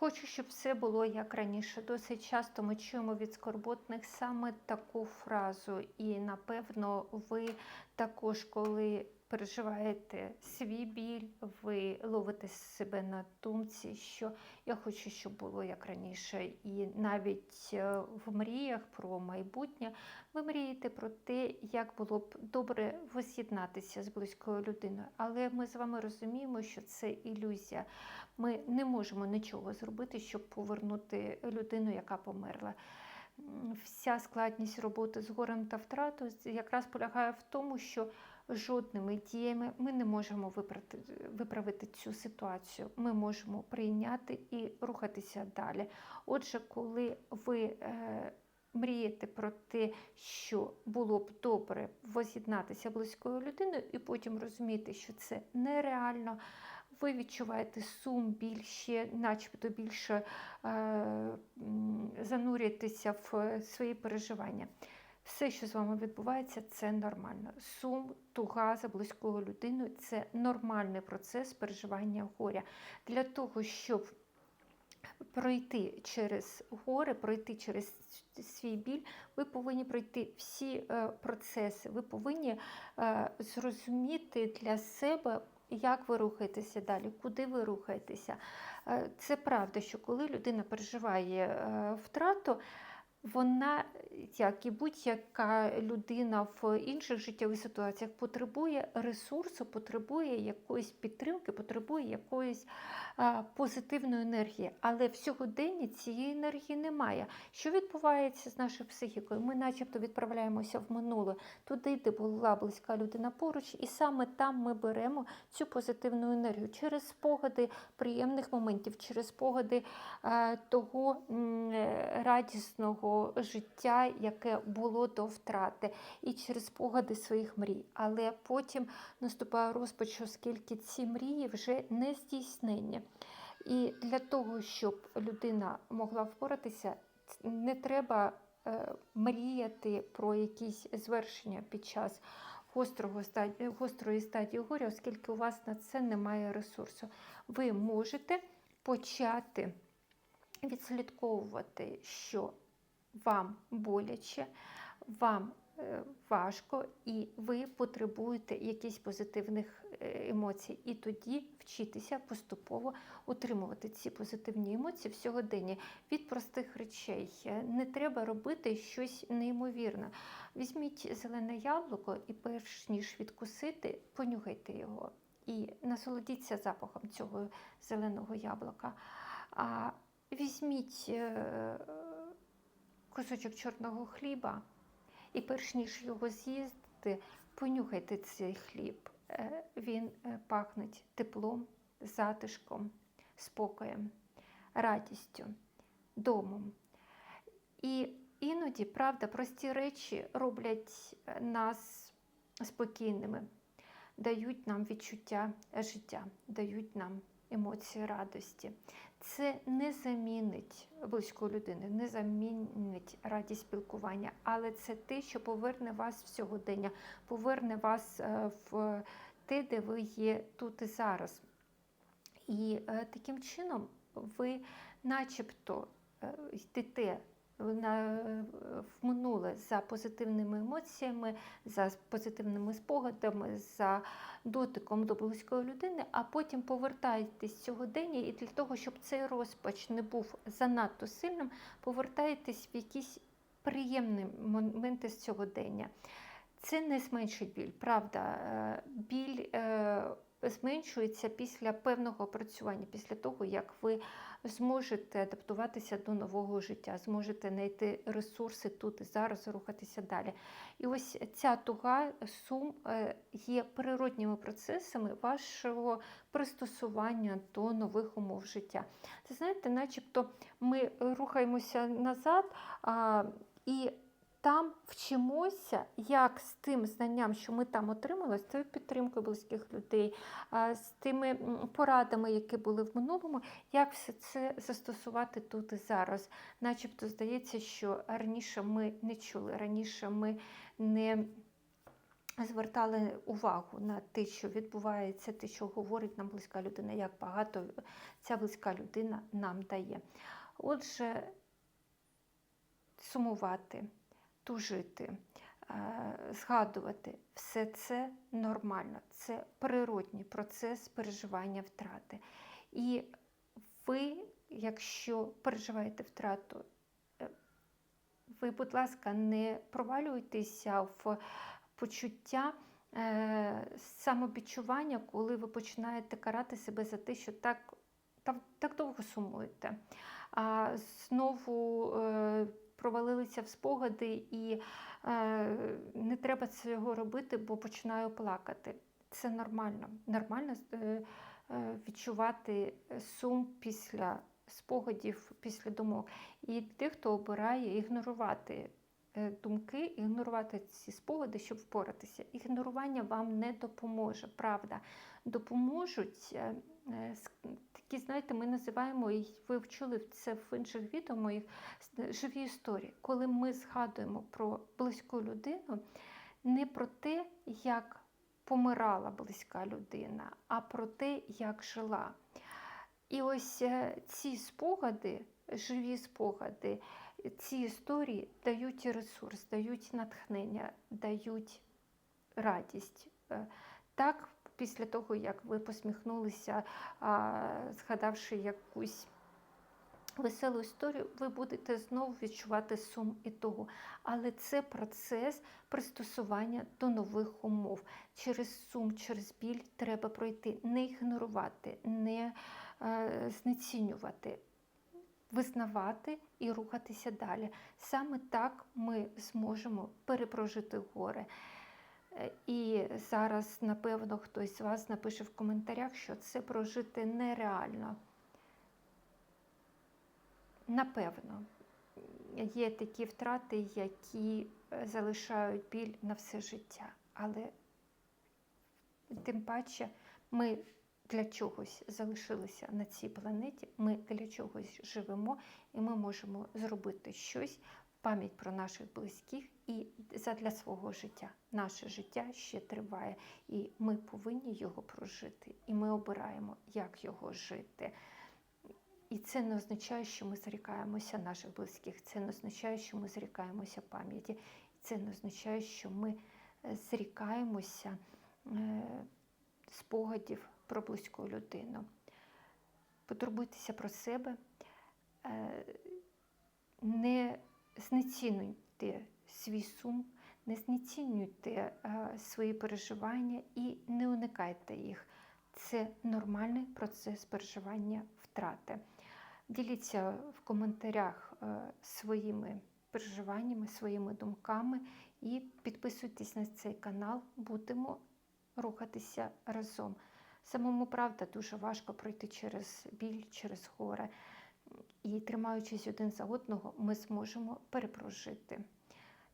Хочу, щоб все було як раніше. Досить часто ми чуємо від скорботних саме таку фразу. І напевно, ви також, коли переживаєте свій біль, ви ловите себе на думці, що я хочу, щоб було як раніше. І навіть е, в мріях про майбутнє ви мрієте про те, як було б добре воз'єднатися з близькою людиною. Але ми з вами розуміємо, що це ілюзія. Ми не можемо нічого зробити, щоб повернути людину, яка померла. Вся складність роботи з горем та втратою якраз полягає в тому, що жодними діями ми не можемо виправити, цю ситуацію. Ми можемо прийняти і рухатися далі. Отже, коли ви е, мрієте про те, що було б добре воз'єднатися близькою людиною, і потім розумієте, що це нереально. Ви відчуваєте сум біль ще, начебто більше е, занурюєтеся в е, свої переживання. Все, що з вами відбувається, це нормально. Сум, туга за близькою людиною це нормальний процес переживання горя. Для того, щоб пройти через горе, пройти через свій біль, ви повинні пройти всі е, процеси. Ви повинні е, зрозуміти для себе, як ви рухаєтеся далі, куди ви рухаєтеся. Е, Це правда, що коли людина переживає втрату, вона, як і будь-яка людина в інших життєвих ситуаціях, потребує ресурсу, потребує якоїсь підтримки, потребує якоїсь а, позитивної енергії. Але в сьогоденні цієї енергії немає. Що відбувається з нашою психікою? Ми, начебто, відправляємося в минуле, туди, де була близька людина поруч, і саме там ми беремо цю позитивну енергію через спогади приємних моментів, через спогади е, того м, е, життя, яке було до втрати, і через спогади своїх мрій. Але потім наступає розпач, оскільки ці мрії вже не здійснені. І для того, щоб людина могла впоратися, не треба е, мріяти про якісь звершення під час гострого стадії, гострої стадії горя, оскільки у вас на це немає ресурсу. Ви можете почати відслідковувати, що вам боляче, вам е, важко, і ви потребуєте якихось позитивних е, емоцій. І тоді вчитися поступово утримувати ці позитивні емоції в сьогоденні від простих речей. Е, Не треба робити щось неймовірне. Візьміть зелене яблуко і перш ніж відкусити, понюхайте його. І насолодіться запахом цього зеленого яблука. А візьміть кусочок чорного хліба, і перш ніж його з'їсти, понюхайте цей хліб. Е, Він е, пахне теплом, затишком, спокоєм, радістю, домом. І іноді, правда, прості речі роблять е, нас спокійними, дають нам відчуття життя, дають нам емоції радості. Це не замінить близької людини, не замінить радість спілкування, але це те, що поверне вас в сьогодення, поверне вас е, в те, де ви є тут і зараз. І е, таким чином ви, начебто, е, йдете в минуле за позитивними емоціями, за позитивними спогадами, за дотиком до близької людини, а потім повертаєтесь сьогодення, і для того, щоб цей розпач не був занадто сильним, повертаєтесь в якісь приємні моменти з сьогодення. Це не зменшить біль, правда. Е, Біль е, зменшується після певного опрацювання, після того, як ви зможете адаптуватися до нового життя, зможете знайти ресурси тут і зараз, рухатися далі. І ось ця туга, сум е, є природніми процесами вашого пристосування до нових умов життя. Це знаєте, начебто ми рухаємося назад. А, і там вчимося, як з тим знанням, що ми там отримали, з тою підтримкою близьких людей, з тими порадами, які були в минулому, як все це застосувати тут і зараз. Начебто здається, що раніше ми не чули, раніше ми не звертали увагу на те, що відбувається, те, що говорить нам близька людина, як багато ця близька людина нам дає. Отже, сумувати, тужити, е, згадувати все це нормально, це природній процес переживання втрати. І ви, якщо переживаєте втрату, е, ви, будь ласка, не провалюйтеся в почуття е, самобічування, коли ви починаєте карати себе за те, що так, так, так довго сумуєте. А знову провалилися в спогади, і е, не треба цього робити, бо починаю плакати. Це нормально. Нормально е, е, відчувати сум після спогадів, після думок. І тих, хто обирає ігнорувати е, думки, ігнорувати ці спогади, щоб впоратися. Ігнорування вам не допоможе, правда. Допоможуть е, такі, знаєте, ми називаємо, і ви вчули це в інших відео моїх живі історії. Коли ми згадуємо про близьку людину, не про те, як помирала близька людина, а про те, як жила. І ось е, ці спогади, живі спогади, ці історії дають ресурс, дають натхнення, дають радість. Е, Так, після того, як ви посміхнулися, згадавши якусь веселу історію, ви будете знову відчувати сум і того. Але це процес пристосування до нових умов. Через сум, через біль треба пройти, не ігнорувати, не е, знецінювати, визнавати і рухатися далі. Саме так ми зможемо перепрожити горе. Е, І зараз, напевно, хтось з вас напише в коментарях, що це прожити нереально. Напевно, є такі втрати, які е, залишають біль на все життя. Але тим паче ми для чогось залишилися на цій планеті, ми для чогось живемо, і ми можемо зробити щось в пам'ять про наших близьких і задля свого життя. Наше життя ще триває, і ми повинні його прожити. І ми обираємо, як його жити. І це не означає, що ми зрікаємося наших близьких, це не означає, що ми зрікаємося пам'яті, це не означає, що ми е, зрікаємося е, спогадів про близьку людину. Потурбуйтеся про себе, е, не знецінуйте свій сум, не знецінюйте е, свої переживання і не уникайте їх. Це нормальний процес переживання втрати. Діліться в коментарях е, своїми переживаннями, своїми думками і підписуйтесь на цей канал. Будемо рухатися разом. Самому правда дуже важко пройти через біль, через горе. І тримаючись один за одного, ми зможемо перепрожити.